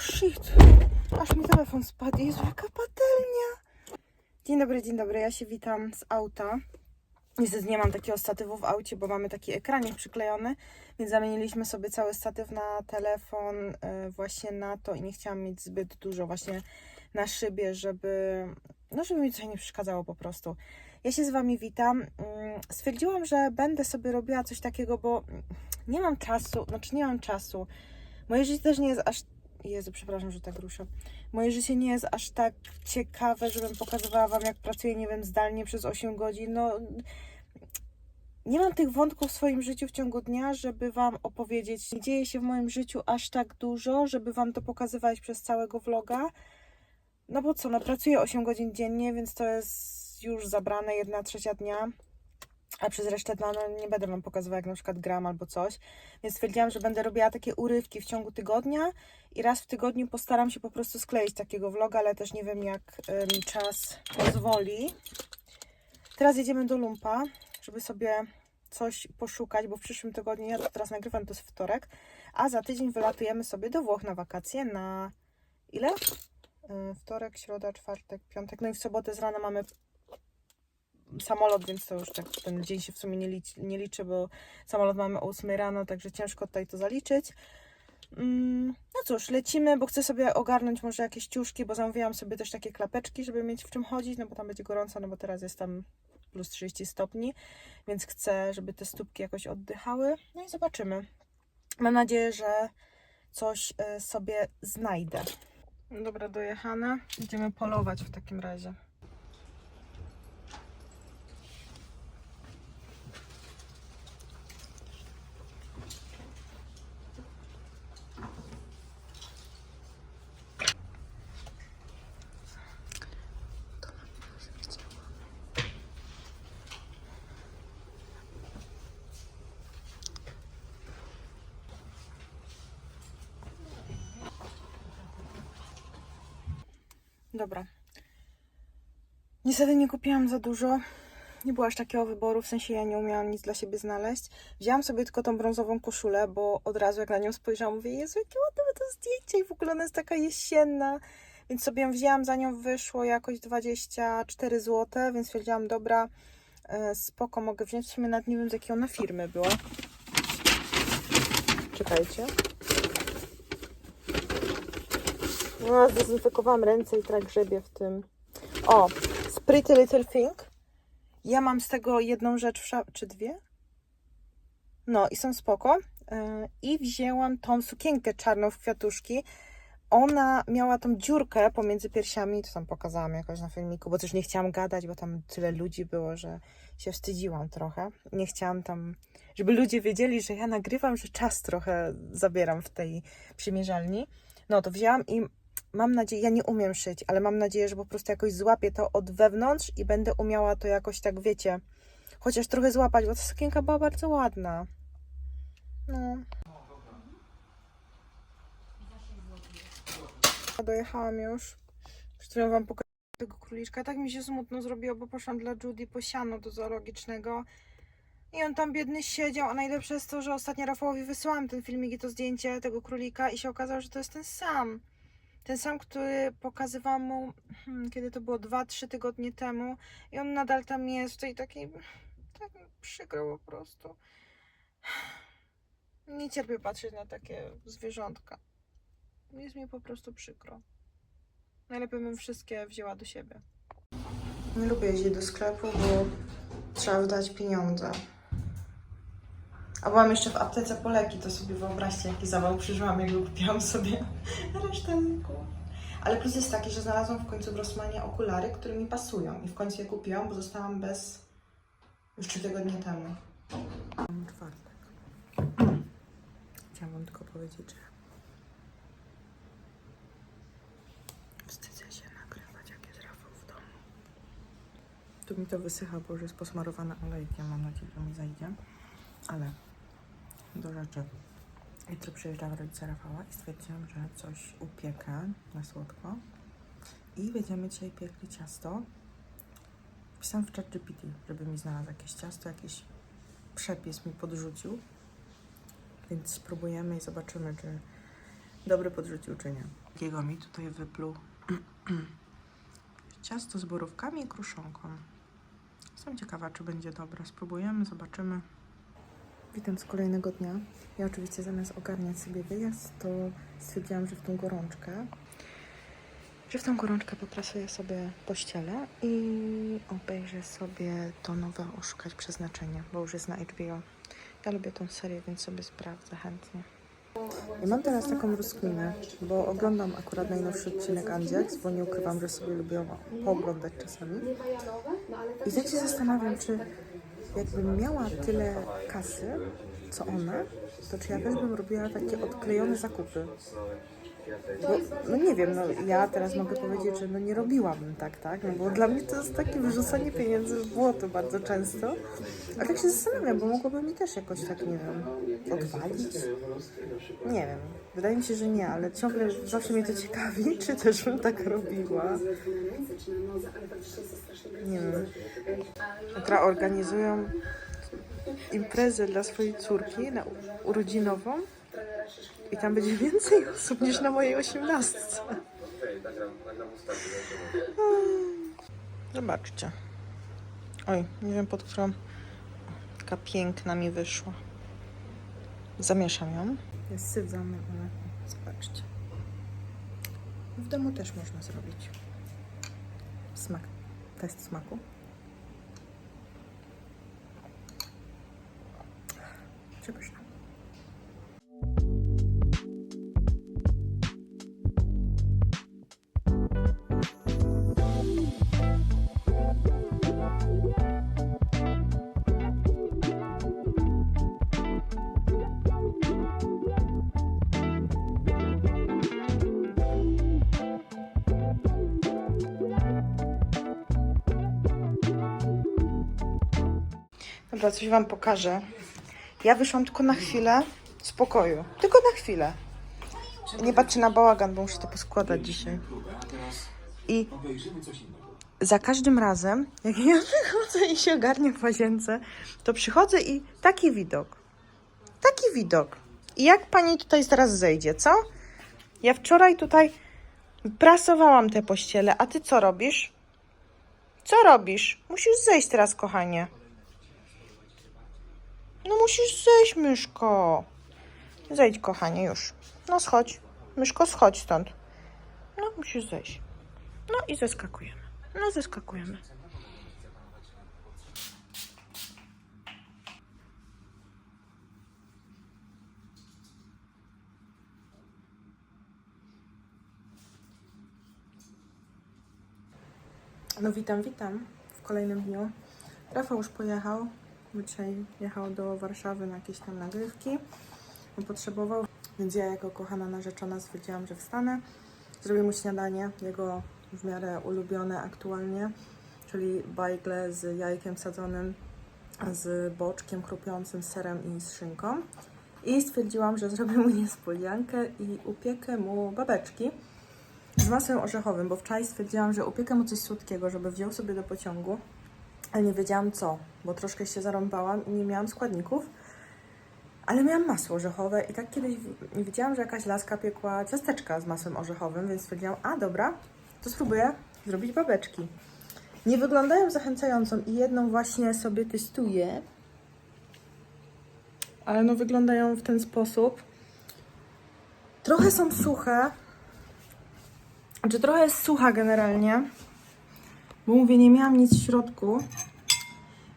shit. Aż mi telefon spadł. Jezu, jaka patelnia. Dzień dobry, dzień dobry. Ja się witam z auta. Niestety nie mam takiego statywu w aucie, bo mamy taki ekranik przyklejony, więc zamieniliśmy sobie cały statyw na telefon e, właśnie na to i nie chciałam mieć zbyt dużo właśnie na szybie, żeby no żeby mi coś nie przeszkadzało po prostu. Ja się z Wami witam. Mm, Stwierdziłam, że będę sobie robiła coś takiego, bo nie mam czasu, znaczy nie mam czasu. Moje życie też nie jest aż. Jezu, przepraszam, że tak ruszę. Moje życie nie jest aż tak ciekawe, żebym pokazywała Wam, jak pracuję, nie wiem, zdalnie przez 8 godzin. No, nie mam tych wątków w swoim życiu w ciągu dnia, żeby Wam opowiedzieć. Nie dzieje się w moim życiu aż tak dużo, żeby Wam to pokazywać przez całego vloga. No bo co, no pracuję 8 godzin dziennie, więc to jest już zabrane jedna trzecia dnia. A przez resztę dnia no, nie będę Wam pokazywała, jak na przykład gram albo coś. Więc stwierdziłam, że będę robiła takie urywki w ciągu tygodnia i raz w tygodniu postaram się po prostu skleić takiego vloga, ale też nie wiem, jak mi czas pozwoli. Teraz jedziemy do Lumpa, żeby sobie coś poszukać, bo w przyszłym tygodniu, ja to teraz nagrywam, to jest wtorek, a za tydzień wylatujemy sobie do Włoch na wakacje na ile? Y, Wtorek, środa, czwartek, piątek, no i w sobotę z rana mamy samolot, więc to już tak ten dzień się w sumie nie liczy, nie liczy bo samolot mamy o 8 rano, także ciężko tutaj to zaliczyć. Mm, No cóż, lecimy, bo chcę sobie ogarnąć może jakieś ciuszki, bo zamówiłam sobie też takie klapeczki, żeby mieć w czym chodzić, no bo tam będzie gorąco, no bo teraz jest tam plus 30 stopni, więc chcę, żeby te stópki jakoś oddychały. No i zobaczymy. Mam nadzieję, że coś e, sobie znajdę. Dobra, dojechane. Idziemy polować w takim razie. Dobra. Niestety nie kupiłam za dużo. Nie było aż takiego wyboru, w sensie ja nie umiałam nic dla siebie znaleźć. Wzięłam sobie tylko tą brązową koszulę, bo od razu jak na nią spojrzałam, mówię, Jezu, jakie ładne to zdjęcie i w ogóle ona jest taka jesienna. Więc sobie ją wzięłam, za nią wyszło jakoś 24 zł, więc stwierdziłam, dobra, e, spoko, mogę wziąć. W sumie nawet nie wiem z jakiej ona firmy była. Czekajcie. No, zdezynfekowałam ręce i tak w tym. O, z Pretty Little Thing. Ja mam z tego jedną rzecz w czy dwie? No i są spoko. Yy, I wzięłam tą sukienkę czarną w kwiatuszki. Ona miała tą dziurkę pomiędzy piersiami, to tam pokazałam jakoś na filmiku, bo też nie chciałam gadać, bo tam tyle ludzi było, że się wstydziłam trochę. Nie chciałam tam, żeby ludzie wiedzieli, że ja nagrywam, że czas trochę zabieram w tej przymierzalni. No to wzięłam i mam nadzieję, ja nie umiem szyć, ale mam nadzieję, że po prostu jakoś złapię to od wewnątrz i będę umiała to jakoś tak, wiecie, chociaż trochę złapać, bo ta sukienka była bardzo ładna. No. Dojechałam już. Przed wam pokazałam tego króliczka. Tak mi się smutno zrobiło, bo poszłam dla Judy po siano do zoologicznego. I on tam biedny siedział, a najlepsze jest to, że ostatnio Rafałowi wysłałam ten filmik i to zdjęcie tego królika i się okazało, że to jest ten sam. Ten sam, który pokazywałam mu, hmm, kiedy to było 2-3 tygodnie temu i on nadal tam jest w tej takiej, tak przykro po prostu. Nie cierpię patrzeć na takie zwierzątka. Jest mi po prostu przykro. Najlepiej bym wszystkie wzięła do siebie. Nie lubię jeździć do sklepu, bo trzeba wydać pieniądze. A byłam jeszcze w aptece po leki, to sobie wyobraźcie, jaki zawał przeżyłam, jak kupiłam sobie resztę leków. Ale plus jest taki, że znalazłam w końcu w Rossmanie okulary, które mi pasują. I w końcu je kupiłam, bo zostałam bez już trzy tygodnie temu. Mam czwartek. Chciałam wam tylko powiedzieć, że wstydzę się nagrywać, jak jest Rafał w domu. Tu mi to wysycha, bo już jest posmarowane olejkiem. Mam nadzieję, że mi zajdzie. Ale do rzeczy. Jutro przyjeżdżają rodzice Rafała i stwierdziłam, że coś upiekę na słodko. I będziemy dzisiaj piekli ciasto. Pisałam w ChatGPT, żeby mi znalazł jakieś ciasto, jakiś przepis mi podrzucił. Więc spróbujemy i zobaczymy, czy dobry podrzucił, czy nie. wszystkiego mi tutaj wypluł. Ciasto z borówkami i kruszonką. Jestem ciekawa, czy będzie dobre. Spróbujemy, zobaczymy. Witam z kolejnego dnia. Ja oczywiście zamiast ogarniać sobie wyjazd, to stwierdziłam, że w tą gorączkę, że w tą gorączkę poprasuję sobie pościelę i obejrzę sobie to nowe Oszukać Przeznaczenie, bo już jest na HBO. Ja lubię tą serię, więc sobie sprawdzę chętnie. I mam teraz taką rozkminę, bo oglądam akurat najnowszy odcinek Andziaks, bo nie ukrywam, że sobie lubię pooglądać czasami. I tak się zastanawiam, czy jakbym miała tyle kasy, co ona, to czy ja też bym robiła takie odklejone zakupy. Bo, no nie wiem, no ja teraz mogę powiedzieć, że no nie robiłabym tak, tak? No bo dla mnie to jest takie wyrzucanie pieniędzy w błoto bardzo często. A tak się zastanawiam, bo mogłoby mi też jakoś tak, nie wiem, odwalić. Nie wiem, wydaje mi się, że nie, ale ciągle zawsze mnie to ciekawi, czy też bym tak robiła. Jutra organizują imprezę dla swojej córki na urodzinową i tam będzie więcej osób niż na mojej osiemnastce. Zobaczcie. Oj, nie wiem pod którą taka piękna mi wyszła. Zamieszam ją. Jest syf zamykany. Zobaczcie. W domu też można zrobić. Smak. Test smaku. Przepyszna. Dobra, coś wam pokażę. Ja wyszłam tylko na chwilę z pokoju. Tylko na chwilę. Nie patrzę na bałagan, bo muszę to poskładać dzisiaj. I za każdym razem, jak ja wychodzę i się ogarnię w łazience, to przychodzę i taki widok. Taki widok. I jak pani tutaj zaraz zejdzie, co? Ja wczoraj tutaj prasowałam te pościele, a ty co robisz? Co robisz? Musisz zejść teraz, kochanie. No musisz zejść, myszko. Zejdź, kochanie, już. No schodź. Myszko, schodź stąd. No, musisz zejść. No i zeskakujemy. No, zeskakujemy. No witam, witam w kolejnym dniu. Rafał już pojechał, bo dzisiaj jechał do Warszawy na jakieś tam nagrywki. Potrzebował, więc ja jako kochana narzeczona stwierdziłam, że wstanę. Zrobię mu śniadanie, jego w miarę ulubione aktualnie, czyli bajgle z jajkiem sadzonym, z boczkiem chrupiącym, serem i z szynką. I stwierdziłam, że zrobię mu niespodziankę i upiekę mu babeczki z masłem orzechowym, bo wczoraj stwierdziłam, że upiekę mu coś słodkiego, żeby wziął sobie do pociągu, ale nie wiedziałam co, bo troszkę się zarąbałam i nie miałam składników, ale miałam masło orzechowe i tak kiedyś wi- widziałam, że jakaś laska piekła ciasteczka z masłem orzechowym, więc stwierdziłam, a dobra, to spróbuję zrobić babeczki. Nie wyglądają zachęcająco i jedną właśnie sobie testuję, ale no wyglądają w ten sposób. Trochę są suche, czy trochę jest sucha generalnie, bo mówię, nie miałam nic w środku.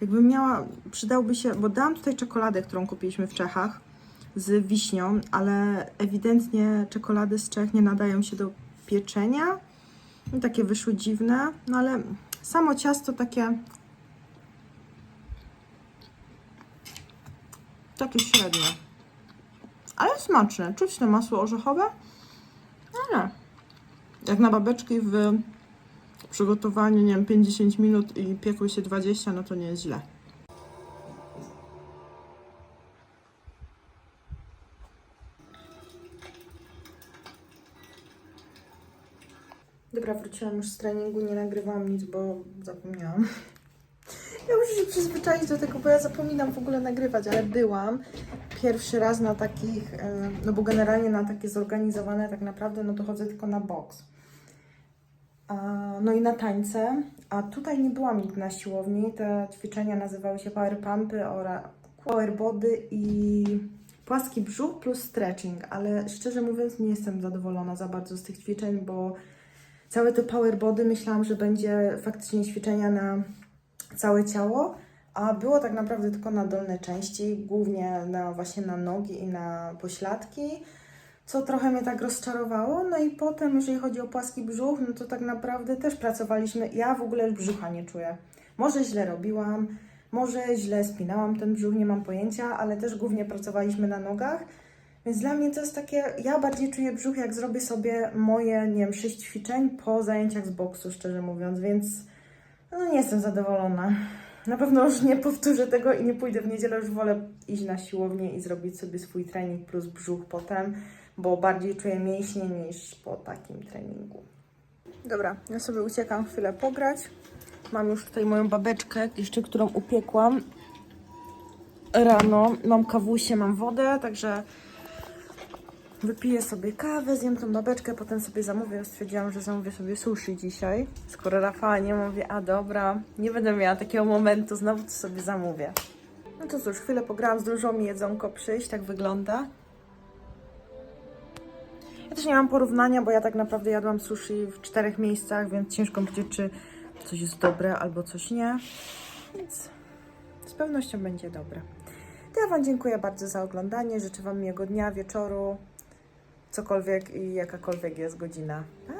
Jakbym miała, przydałby się, bo dałam tutaj czekoladę, którą kupiliśmy w Czechach z wiśnią, ale ewidentnie czekolady z Czech nie nadają się do pieczenia. No, takie wyszły dziwne, no ale samo ciasto takie takie średnie. Ale smaczne. Czuć to masło orzechowe? Ale jak na babeczki w przygotowaniu, nie wiem, 50 minut i piekły się 20, no to nie jest źle. Dobra, wróciłam już z treningu, nie nagrywałam nic, bo zapomniałam. Ja już się przyzwyczaić do tego, bo ja zapominam w ogóle nagrywać, ale byłam pierwszy raz na takich, e, no bo generalnie na takie zorganizowane tak naprawdę, no to chodzę tylko na boks. No i na tańce, a tutaj nie byłam nigdy na siłowni. Te ćwiczenia nazywały się power pumpy oraz power body i płaski brzuch plus stretching, ale szczerze mówiąc nie jestem zadowolona za bardzo z tych ćwiczeń, bo całe to power body myślałam, że będzie faktycznie ćwiczenia na całe ciało, a było tak naprawdę tylko na dolne części, głównie na właśnie na nogi i na pośladki, co trochę mnie tak rozczarowało. No i potem, jeżeli chodzi o płaski brzuch, no to tak naprawdę też pracowaliśmy. Ja w ogóle brzucha nie czuję. Może źle robiłam, może źle spinałam ten brzuch, nie mam pojęcia, ale też głównie pracowaliśmy na nogach. Więc dla mnie to jest takie, ja bardziej czuję brzuch, jak zrobię sobie moje, nie wiem, sześć ćwiczeń po zajęciach z boksu, szczerze mówiąc, więc no nie jestem zadowolona. Na pewno już nie powtórzę tego i nie pójdę w niedzielę, już wolę iść na siłownię i zrobić sobie swój trening plus brzuch potem, bo bardziej czuję mięśnie niż po takim treningu. Dobra, ja sobie uciekam chwilę pograć. Mam już tutaj moją babeczkę, jeszcze którą upiekłam rano. Mam kawusie, mam wodę, także wypiję sobie kawę, zjem tą babeczkę, potem sobie zamówię. Stwierdziłam, że zamówię sobie sushi dzisiaj. Skoro Rafała nie mówię, a dobra, nie będę miała takiego momentu, znowu to sobie zamówię. No to cóż, chwilę pograłam, zdążyło mi jedzonko przyjść, tak wygląda. Też nie mam porównania, bo ja tak naprawdę jadłam sushi w czterech miejscach, więc ciężko powiedzieć, czy coś jest dobre albo coś nie. Więc z pewnością będzie dobre. To ja Wam dziękuję bardzo za oglądanie. Życzę Wam miłego dnia, wieczoru, cokolwiek i jakakolwiek jest godzina. Pa!